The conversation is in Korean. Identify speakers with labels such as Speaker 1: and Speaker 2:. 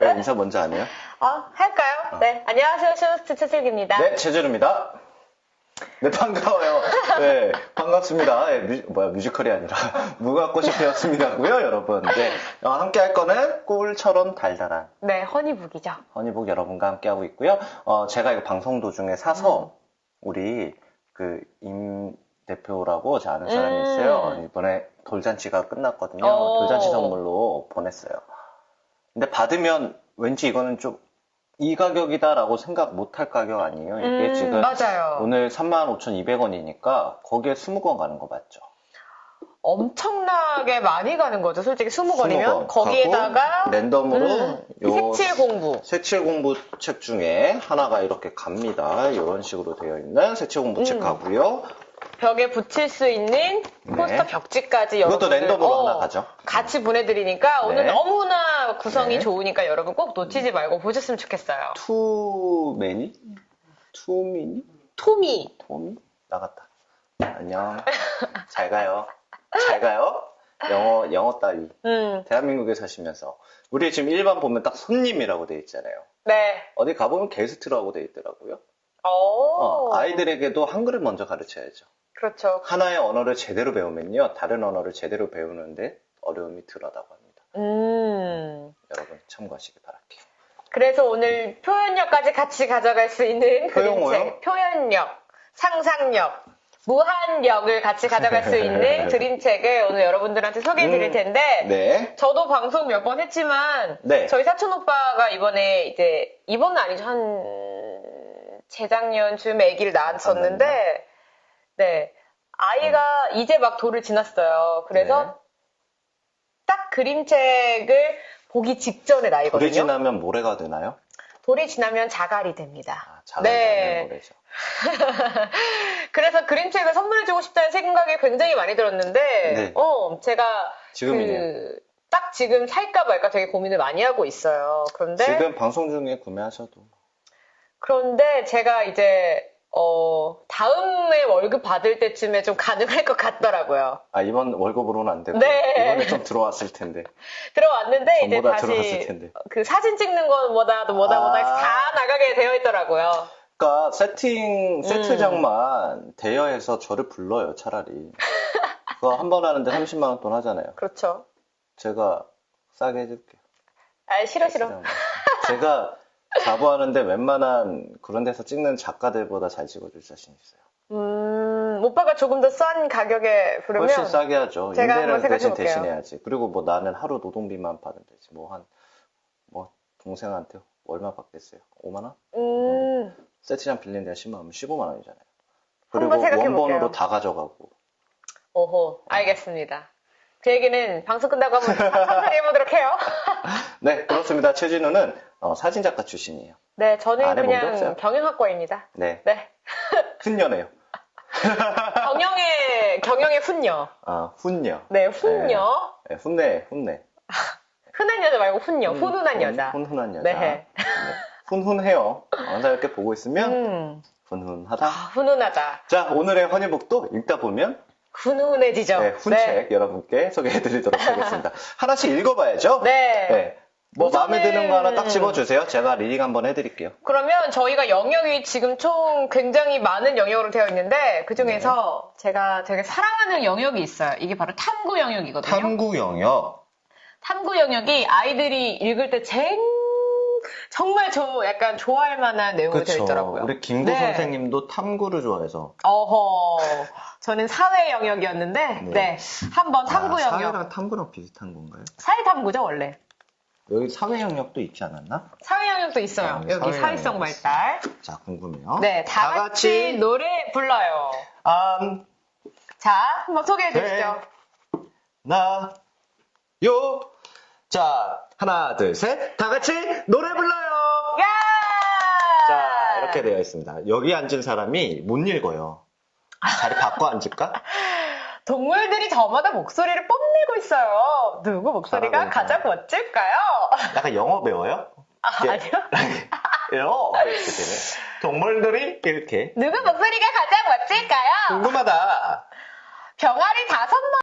Speaker 1: 왜 인사 먼저 안 해요?
Speaker 2: 어, 할까요? 네. 안녕하세요. 쇼호스트 최슬기입니다.
Speaker 1: 네, 최재루입니다. 네, 반가워요. 네, 반갑습니다. 네, 뮤, 뭐야, 뮤지컬이 아니라, 무궁꽃이 피었습니다고요 여러분. 네, 어, 함께 할 거는 꿀처럼 달달한
Speaker 2: 네, 허니북이죠.
Speaker 1: 허니북 여러분과 함께 하고 있고요. 어, 제가 이거 방송 도중에 사서,
Speaker 2: 음.
Speaker 1: 우리, 그, 임 대표라고 제 아는 사람이
Speaker 2: 음.
Speaker 1: 있어요. 이번에 돌잔치가 끝났거든요.
Speaker 2: 오.
Speaker 1: 돌잔치 선물로 보냈어요. 근데 받으면 왠지 이거는 좀, 이 가격이다라고 생각 못할 가격 아니에요? 이게
Speaker 2: 음,
Speaker 1: 지금
Speaker 2: 맞아요.
Speaker 1: 오늘 35,200원이니까 거기에 20권 가는 거 맞죠?
Speaker 2: 엄청나게 많이 가는 거죠. 솔직히 20권이면.
Speaker 1: 20권
Speaker 2: 거기에다가
Speaker 1: 랜덤으로
Speaker 2: 음,
Speaker 1: 요
Speaker 2: 색칠 공부.
Speaker 1: 색칠 공부 책 중에 하나가 이렇게 갑니다. 이런 식으로 되어 있는 색칠 공부 책
Speaker 2: 음.
Speaker 1: 가고요.
Speaker 2: 벽에 붙일 수 있는 포스터
Speaker 1: 네.
Speaker 2: 벽지까지
Speaker 1: 이것도
Speaker 2: 여러분들,
Speaker 1: 랜덤으로
Speaker 2: 어,
Speaker 1: 하나 가죠.
Speaker 2: 같이 보내드리니까 오늘
Speaker 1: 네.
Speaker 2: 너무나 구성이
Speaker 1: 네.
Speaker 2: 좋으니까 여러분 꼭 놓치지 말고 보셨으면 좋겠어요.
Speaker 1: 투매니? 투미니?
Speaker 2: 토미.
Speaker 1: 토미? 나갔다. 안녕. 잘 가요. 잘 가요. 영어, 영어 따위.
Speaker 2: 음,
Speaker 1: 대한민국에 사시면서. 우리 지금 일반 보면 딱 손님이라고 돼 있잖아요.
Speaker 2: 네.
Speaker 1: 어디 가보면 게스트라고 돼 있더라고요.
Speaker 2: 오.
Speaker 1: 어, 아이들에게도 한글을 먼저 가르쳐야죠.
Speaker 2: 그렇죠.
Speaker 1: 하나의 언어를 제대로 배우면요, 다른 언어를 제대로 배우는데 어려움이 덜하다고 합니다.
Speaker 2: 음.
Speaker 1: 여러분 참고하시기 바랄게요.
Speaker 2: 그래서 오늘 표현력까지 같이 가져갈 수 있는? 그림책. 표현력, 상상력, 무한력을 같이 가져갈 수 있는 그림책을 오늘 여러분들한테 소개해 드릴
Speaker 1: 음.
Speaker 2: 텐데
Speaker 1: 네.
Speaker 2: 저도 방송 몇 번 했지만
Speaker 1: 네.
Speaker 2: 저희 사촌 오빠가 이번에 이제 이번은 아니죠 한 재작년쯤 아기를 낳았었는데 네 아이가 이제 막 돌을 지났어요. 그래서
Speaker 1: 네.
Speaker 2: 딱 그림책을 보기 직전의 나이거든요.
Speaker 1: 불이 지나면 모래가 되나요?
Speaker 2: 돌이 지나면 자갈이 됩니다.
Speaker 1: 아, 자갈이
Speaker 2: 네.
Speaker 1: 모래죠.
Speaker 2: 그래서 그림책을 선물해주고 싶다는 생각이 굉장히 많이 들었는데,
Speaker 1: 네.
Speaker 2: 어, 제가
Speaker 1: 지금이네요.
Speaker 2: 그, 딱 지금 살까 말까 되게 고민을 많이 하고 있어요. 그런데,
Speaker 1: 지금 방송 중에 구매하셔도.
Speaker 2: 그런데 제가 이제, 어, 다음에 월급 받을 때쯤에 좀 가능할 것 같더라고요.
Speaker 1: 아, 이번 월급으로는 안 되고.
Speaker 2: 네.
Speaker 1: 이번에 좀 들어왔을 텐데.
Speaker 2: 들어왔는데, 이제
Speaker 1: 전부 다 들어갔을
Speaker 2: 다시
Speaker 1: 텐데.
Speaker 2: 그 사진 찍는 건 뭐다, 뭐다, 뭐다 해서
Speaker 1: 아.
Speaker 2: 다 나가게 되어 있더라고요.
Speaker 1: 그러니까
Speaker 2: 음.
Speaker 1: 세팅, 세트장만 대여해서 저를 불러요, 차라리. 그거 한 번 하는데 30만원 돈 하잖아요.
Speaker 2: 그렇죠.
Speaker 1: 제가 싸게 해줄게요.
Speaker 2: 아, 싫어, 싫어.
Speaker 1: 제가 자부하는데 웬만한 그런 데서 찍는 작가들보다 잘 찍어줄 자신 있어요.
Speaker 2: 음, 오빠가 조금 더 싼 가격에 부르면
Speaker 1: 훨씬 싸게 하죠.
Speaker 2: 제가
Speaker 1: 임대를 대신
Speaker 2: 생각해볼게요.
Speaker 1: 대신해야지. 그리고 뭐 나는 하루 노동비만 받으면 되지. 뭐 한, 뭐 동생한테 얼마 받겠어요? 5만 원?
Speaker 2: 음,
Speaker 1: 세트장 빌린 데가 10만 원, 15만 원이잖아요.
Speaker 2: 한번
Speaker 1: 그리고
Speaker 2: 생각해볼게요.
Speaker 1: 원본으로 다 가져가고.
Speaker 2: 오호, 알겠습니다. 그 얘기는 방송 끝나고 한번 상상해 보도록 해요.
Speaker 1: 네, 그렇습니다. 최진우는 어, 사진작가 출신이에요.
Speaker 2: 네, 저는
Speaker 1: 안 해본 게
Speaker 2: 그냥? 경영학과입니다.
Speaker 1: 네,
Speaker 2: 네.
Speaker 1: 훈녀네요.
Speaker 2: 경영의, 경영의 훈녀.
Speaker 1: 아, 훈녀.
Speaker 2: 네, 훈녀.
Speaker 1: 네, 훈내, 훈내.
Speaker 2: 흔한 여자 말고 훈녀,
Speaker 1: 훈-
Speaker 2: 훈훈한
Speaker 1: 훈-
Speaker 2: 여자.
Speaker 1: 훈훈한 여자.
Speaker 2: 네.
Speaker 1: 네. 훈훈해요. 항상 이렇게 보고 있으면
Speaker 2: 음,
Speaker 1: 훈훈하다.
Speaker 2: 아, 훈훈하다.
Speaker 1: 자, 오늘의 허니복도 읽다 보면
Speaker 2: 훈훈해지죠.
Speaker 1: 네, 훈책 여러분께 소개해드리도록 하겠습니다. 하나씩 읽어봐야죠.
Speaker 2: 네.
Speaker 1: 네. 뭐 마음에 드는 거 하나 딱 집어주세요. 제가 리딩 한번 해드릴게요.
Speaker 2: 그러면 저희가 영역이 지금 총 굉장히 많은 영역으로 되어 있는데 그 중에서
Speaker 1: 네.
Speaker 2: 제가 되게 사랑하는 영역이 있어요. 이게 바로 탐구 영역이거든요.
Speaker 1: 탐구 영역.
Speaker 2: 탐구 영역이 아이들이 읽을 때 쟁... 정말 저 약간 좋아할 만한 내용이 되어 있더라고요.
Speaker 1: 우리 김구
Speaker 2: 네.
Speaker 1: 선생님도 탐구를 좋아해서.
Speaker 2: 어허. 저는 사회 영역이었는데,
Speaker 1: 네.
Speaker 2: 네. 한번 탐구
Speaker 1: 아,
Speaker 2: 영역.
Speaker 1: 사회랑 탐구랑 비슷한 건가요?
Speaker 2: 사회 탐구죠, 원래.
Speaker 1: 여기 사회 영역도 있지 않았나?
Speaker 2: 사회 영역도 있어요.
Speaker 1: 아,
Speaker 2: 여기
Speaker 1: 사회
Speaker 2: 사회성
Speaker 1: 영역
Speaker 2: 발달.
Speaker 1: 자, 궁금해요.
Speaker 2: 네, 다, 같이 노래 불러요.
Speaker 1: 안,
Speaker 2: 자, 한번 소개해 주시죠.
Speaker 1: 나, 요. 자, 하나, 둘, 셋. 다 같이 노래 불러요.
Speaker 2: 야!
Speaker 1: 자, 이렇게 되어 있습니다. 여기 앉은 사람이 못 읽어요. 자리 바꿔 앉을까?
Speaker 2: 동물들이 저마다 목소리를 뽐내고 있어요. 누구 목소리가 가장 멋질까요?
Speaker 1: 약간 영어 배워요?
Speaker 2: 아. 아니요.
Speaker 1: 요. 동물들이 이렇게.
Speaker 2: 누구 목소리가 가장 멋질까요?
Speaker 1: 궁금하다.
Speaker 2: 병아리 다섯